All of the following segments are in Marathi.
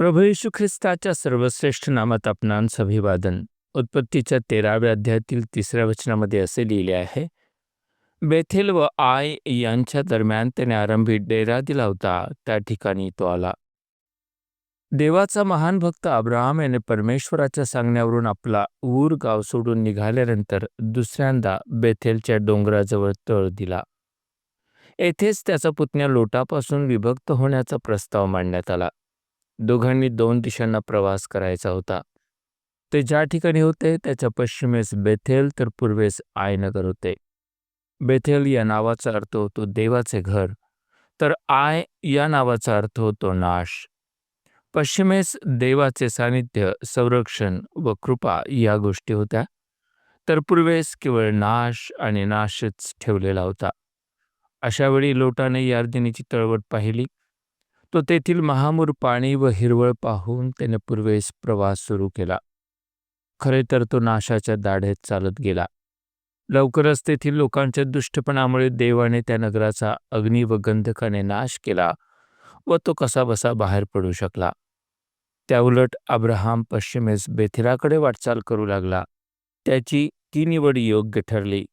प्रभू येशू ख्रिस्ताच्या सर्वश्रेष्ठ नामात आपणांस अभिवादन. उत्पत्तीच्या तेराव्या अध्यायातील तिसऱ्या वचनामध्ये असे लिहिले आहे बेथेल व आय यांच्या दरम्यान त्याने आरंभी डेरा दिला होता त्या ठिकाणी तो आला. देवाचा महान भक्त अब्राहम याने परमेश्वराच्या सांगण्यावरून आपला ऊर गाव सोडून निघाल्यानंतर दुसऱ्यांदा बेथेलच्या डोंगराजवळ तळ दिला. येथेच त्याचा पुतण्या लोटापासून विभक्त होण्याचा प्रस्ताव मांडण्यात आला. दोघांनी दोन दिशांना प्रवास करायचा होता. ते ज्या ठिकाणी होते त्याच्या पश्चिमेस बेथेल तर पूर्वेस आयनगर होते. बेथेल या नावाचा अर्थ होतो देवाचे घर. तर आय या नावाचा अर्थ होतो नाश. पश्चिमेस देवाचे सानिध्य संरक्षण व कृपा या गोष्टी होत्या. तर पूर्वेस केवळ नाश आणि नाशच ठेवलेला होता. अशावेळी लोटाने यार्दिनीची तळवट पाहिली. तो तेथील महामूर पाणी व हिरवळ पाहून त्याने पूर्वेस प्रवास सुरू केला. खरे तर तो नाशाच्या दाढेत चालत गेला. लवकरच तेथील लोकांच्या दुष्टपणामुळे देवाने त्या नगराचा अग्नी व गंधकाने नाश केला व तो कसाबसा बाहेर पडू शकला. त्याउलट अब्राहम पश्चिमेस बेथिराकडे वाटचाल करू लागला. त्याची ती निवड योग्य ठरली.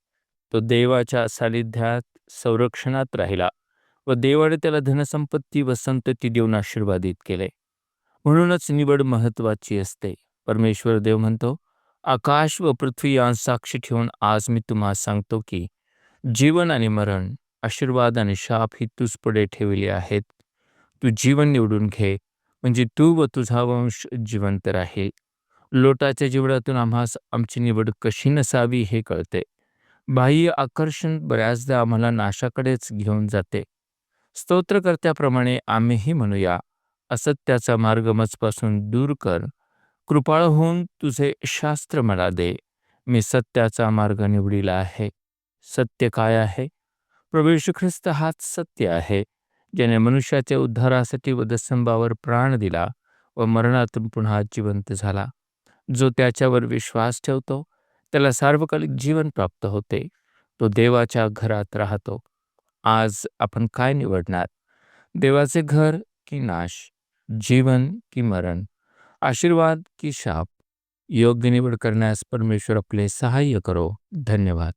तो देवाच्या सानिध्यात संरक्षणात राहिला. व देवाने त्याला धनसंपत्ती व संतती देऊन आशीर्वादित केले. म्हणूनच निवड महत्वाची असते. परमेश्वर देव म्हणतो आकाश व पृथ्वी यां साक्षी ठेवून आज मी तुम्हाला सांगतो की जीवन आणि मरण आशीर्वाद आणि शाप ही तूच पुढे ठेवली आहेत. तू जीवन निवडून घे म्हणजे तू व तुझा वंश जिवंत राहील. लोटाच्या जीवनातून आम्हास आमची निवड कशी नसावी हे कळते. बाह्य आकर्षण बऱ्याचदा आम्हाला नाशाकडेच घेऊन जाते. स्तोत्रकर्त्याप्रमाणे आम्हीही म्हणूया असत्याचा मार्ग मजपासून दूर कर. कृपाळ होऊन तुझे शास्त्र मला दे. मी सत्याचा मार्ग निवडीला आहे. सत्य काय आहे? प्रभू ख्रिस्त हाच सत्य आहे ज्याने मनुष्याच्या उद्धारासाठी वधस्तंभावर प्राण दिला व मरणातून पुन्हा जिवंत झाला. जो त्याच्यावर विश्वास ठेवतो त्याला सार्वकालिक जीवन प्राप्त होते. तो देवाच्या घरात राहतो. आज आपण काय निवडणार? देवाचे घर की नाश? जीवन की मरण? आशीर्वाद की शाप? योग्य निवड करण्यास परमेश्वर आपले सहाय्य करो. धन्यवाद.